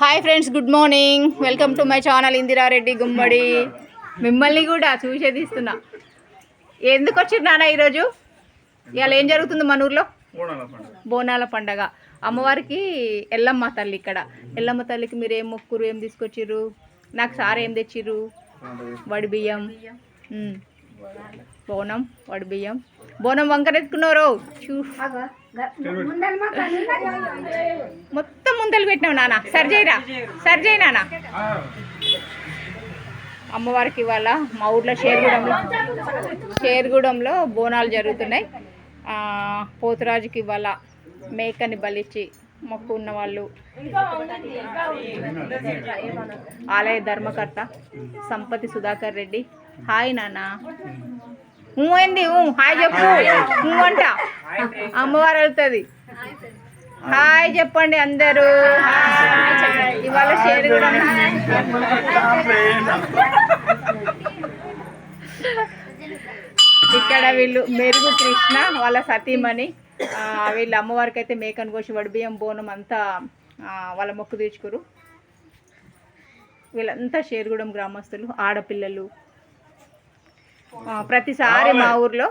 Hi friends good morning welcome to my channel Indira Reddy Gummadi మిమ్మల్ని కూడా చూసే తీస్తున్నా. ఎందుకు వచ్చిరు నాన్న ఈరోజు? ఇవాళ ఏం జరుగుతుంది మన ఊర్లో? బోనాల పండగ. అమ్మవారికి ఎల్లమ్మ తల్లి ఇక్కడ. ఎల్లమ్మ తల్లికి మీరు ఏం మొక్కురు ఏం తీసుకొచ్చిర్రు? నాకు సార్ ఏం తెచ్చిర్రు? వడి బియ్యం. బోనం వడి బియ్యం. బోనం వంకర ఎత్తుకున్నారు చూ మొత్తం ముందలు పెట్టినావు నాన్న. సరి చేయరా? సరి చేయి నాన్న. అమ్మవారికి ఇవాళ మా ఊర్లో షేర్గూడెంలో షేర్గూడెంలో బోనాలు జరుగుతున్నాయి. ఆ, పోతురాజుకి ఇవాళ మేకని బలిచ్చి మొక్కు ఉన్న వాళ్ళు ఆలయ ధర్మకర్త సంపతి సుధాకర్ రెడ్డి. హాయ్ నాన్న. ఏంది హాయ్ చెప్పు. ఊ అంట. అమ్మవారు వెళ్తుంది హాయ్ చెప్పండి అందరూ. ఇవాళ షేర్గూడెం ఇక్కడ వీళ్ళు మెరుగు కృష్ణ వాళ్ళ సతీమణి. వీళ్ళ అమ్మవారికి అయితే మేకను కోసి వడిబియ్యం బోనం అంతా వాళ్ళ మొక్కు తీర్చుకోరు. వీళ్ళంతా షేర్గూడెం గ్రామస్తులు ఆడపిల్లలు. ప్రతిసారి మా ఊర్లో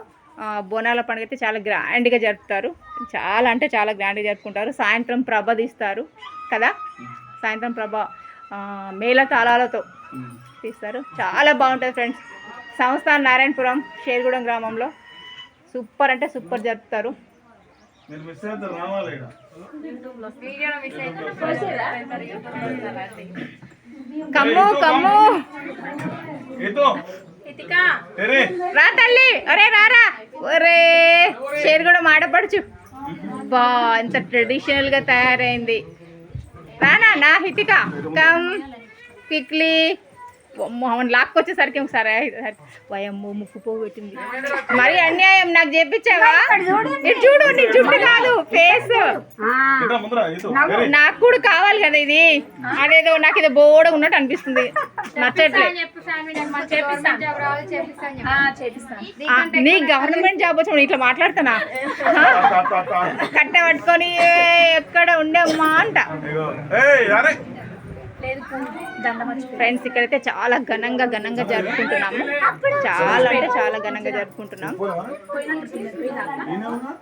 బోనాల పండుగ అయితే చాలా గ్రాండ్గా జరుపుతారు. చాలా అంటే చాలా గ్రాండ్గా జరుపుకుంటారు. సాయంత్రం ప్రభ తీస్తారు కదా? సాయంత్రం ప్రభ మేళ తాళాలతో తీస్తారు. చాలా బాగుంటుంది ఫ్రెండ్స్. సంస్థాన్ నారాయణపురం షేర్గూడెం గ్రామంలో సూపర్ అంటే సూపర్ జరుపుతారు. కమ్ము కమ్ము. రా తల్లి. అరే రారా ఒరే షేర్గూడెం ఆడపడుచు బా ఎంత ట్రెడిషనల్గా తయారైంది. రానా నా హితిక. కమ్ క్విక్లీ అవును లాక్కొచ్చేసరికి ఒకసారి వయమ్మ ముక్కు పోగొట్టింది. మరి అన్యాయం నాకు చెప్పించావా ఇటు చూడు నీ జుట్టు కాదు. నాకు కూడా కావాలి కదా ఇది. అదేదో నాకు ఇది బోడగా ఉన్నట్టు అనిపిస్తుంది. నచ్చట్లేదు ఆ, నీ గవర్నమెంట్ జాబ్ వచ్చి ఇట్లా మాట్లాడుతానా? ఆ, తా, తా, తా. కట్ట పట్టుకొని "ఏ, ఎక్కడ ఉండమ్మా అంట. ఫ్రెండ్స్ ఇక్కడైతే చాలా ఘనంగా ఘనంగా జరుపుకుంటున్నాము. చాలా అంటే చాలా ఘనంగా జరుపుకుంటున్నాం.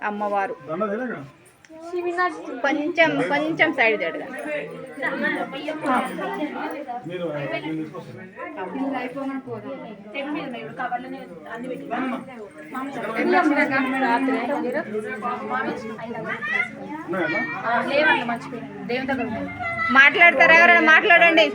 అమ్మవారు. కొంచెం కొంచెం సైడ్ ఉన్నాయా మాట్లాడతారా? ఎవరైనా మాట్లాడండి.